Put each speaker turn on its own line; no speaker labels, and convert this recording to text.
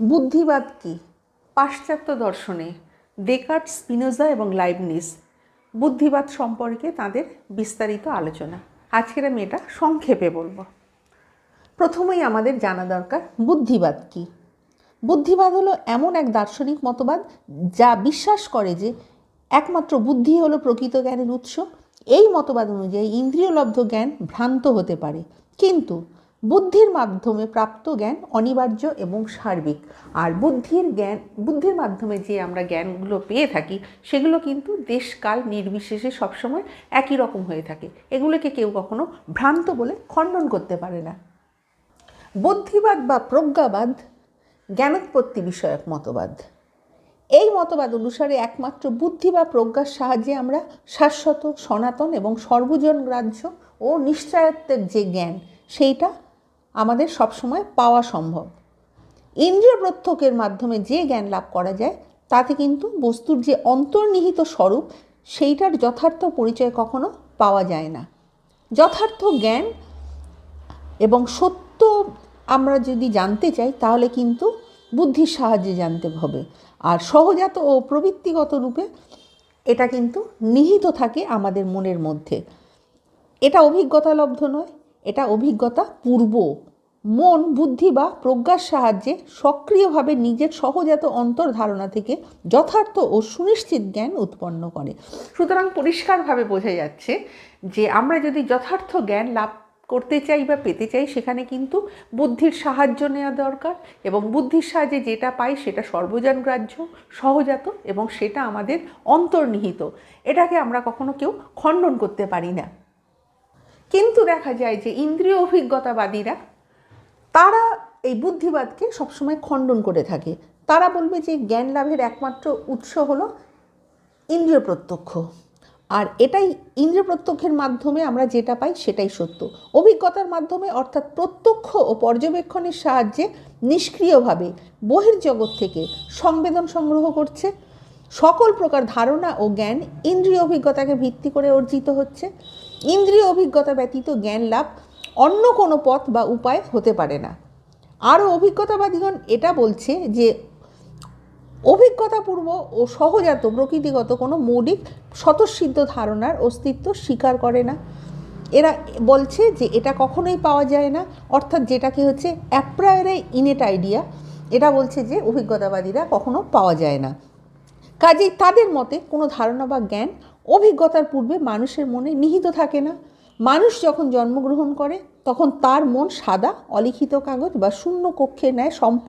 বুদ্ধিবাদ কি? পাশ্চাত্য দর্শনে ডেকার্ট, স্পিনোজা এবং লাইবনিস বুদ্ধিবাদ সম্পর্কে তাদের বিস্তারিত আলোচনা। আজকের আমি এটা সংক্ষেপে বলব। প্রথমেই আমাদের জানা দরকার বুদ্ধিবাদ কি? বুদ্ধিবাদ হলো এমন এক দার্শনিক মতবাদ যা বিশ্বাস করে যে একমাত্র বুদ্ধি হলো প্রকৃত জ্ঞানের উৎস। এই মতবাদ অনুযায়ী ইন্দ্রিয়লব্ধ জ্ঞান ভ্রান্ত হতে পারে। কিন্তু বুদ্ধির মাধ্যমে প্রাপ্ত জ্ঞান অনিবার্য এবং সার্বিক। আর বুদ্ধির জ্ঞান, বুদ্ধির মাধ্যমে যে আমরা জ্ঞানগুলো পেয়ে থাকি, সেগুলো কিন্তু দেশকাল নির্বিশেষে সবসময় একই রকম হয়ে থাকে। এগুলোকে কেউ কখনো ভ্রান্ত বলে খণ্ডন করতে পারে না। বুদ্ধিবাদ বা প্রজ্ঞাবাদ জ্ঞানোৎপত্তি বিষয়ক মতবাদ। এই মতবাদ অনুসারে একমাত্র বুদ্ধি বা প্রজ্ঞার সাহায্যে আমরা শাশ্বত, সনাতন এবং সর্বজন গ্রাহ্য ও নিশ্চয়ত্বের যে জ্ঞান, সেইটা আমাদের সবসময় পাওয়া সম্ভব। ইন্দ্রিয় প্রত্যক্ষের মাধ্যমে যে জ্ঞান লাভ করা যায়, তাতে কিন্তু বস্তুর যে অন্তর্নিহিত স্বরূপ, সেইটার যথার্থ পরিচয় কখনো পাওয়া যায় না। যথার্থ জ্ঞান এবং সত্য আমরা যদি জানতে চাই, তাহলে কিন্তু বুদ্ধির সাহায্যে জানতে হবে। আর সহজাত ও প্রবৃত্তিগত রূপে এটা কিন্তু নিহিত থাকে আমাদের মনের মধ্যে। এটা অভিজ্ঞতা লব্ধ নয়, এটা অভিজ্ঞতা পূর্ব মন, বুদ্ধি বা প্রজ্ঞার সাহায্যে সক্রিয়ভাবে নিজের সহজাত অন্তর্ধারণা থেকে যথার্থ ও সুনিশ্চিত জ্ঞান উৎপন্ন করে। সুতরাং পরিষ্কারভাবে বোঝা যাচ্ছে যে আমরা যদি যথার্থ জ্ঞান লাভ করতে চাই বা পেতে চাই, সেখানে কিন্তু বুদ্ধির সাহায্য নেওয়া দরকার এবং বুদ্ধির সাহায্যে যেটা পাই সেটা সর্বজন গ্রাহ্য সহজাত এবং সেটা আমাদের অন্তর্নিহিত। এটাকে আমরা কখনো কেউ খণ্ডন করতে পারি না। কিন্তু দেখা যায় যে ইন্দ্রিয় অভিজ্ঞতাবাদীরা এই বুদ্ধিবাদকে সবসময় খণ্ডন করে থাকে। তারা বলবে যে জ্ঞান লাভের একমাত্র উৎস হলো ইন্দ্রিয় প্রত্যক্ষ। আর এটাই ইন্দ্রিয় প্রত্যক্ষের মাধ্যমে আমরা যেটা পাই সেটাই সত্য। অভিজ্ঞতার মাধ্যমে অর্থাৎ প্রত্যক্ষ ও পর্যবেক্ষণের সাহায্যে নিষ্ক্রিয়ভাবে বহির্জগৎ থেকে সংবেদন সংগ্রহ করছে। সকল প্রকার ধারণা ও জ্ঞান ইন্দ্রিয় অভিজ্ঞতাকে ভিত্তি করে অর্জিত হচ্ছে। ইন্দ্রিয় অভিজ্ঞতা ব্যতীত জ্ঞান লাভ অন্য কোনো পথ বা উপায় হতে পারে না। আরও অভিজ্ঞতাবাদীগণ এটা বলছে যে অভিজ্ঞতাপূর্ব ও সহজাত প্রকৃতিগত কোনো মৌলিক স্বতঃসিদ্ধ ধারণার অস্তিত্ব স্বীকার করে না। এরা বলছে যে এটা কখনোই পাওয়া যায় না, অর্থাৎ যেটাকে হচ্ছে অ্যাপ্রায়ারে ইনেট আইডিয়া, এটা বলছে যে অভিজ্ঞতাবাদীরা কখনো পাওয়া যায় না। কাজেই তাদের মতে কোনো ধারণা বা জ্ঞান অভিজ্ঞতার পূর্বে মানুষের মনে নিহিত থাকে না। মানুষ যখন জন্মগ্রহণ করে, তখন তার মন সাদা, অলিখিত কাগজ বা শূন্য কক্ষের ন্যায় সম্পূর্ণ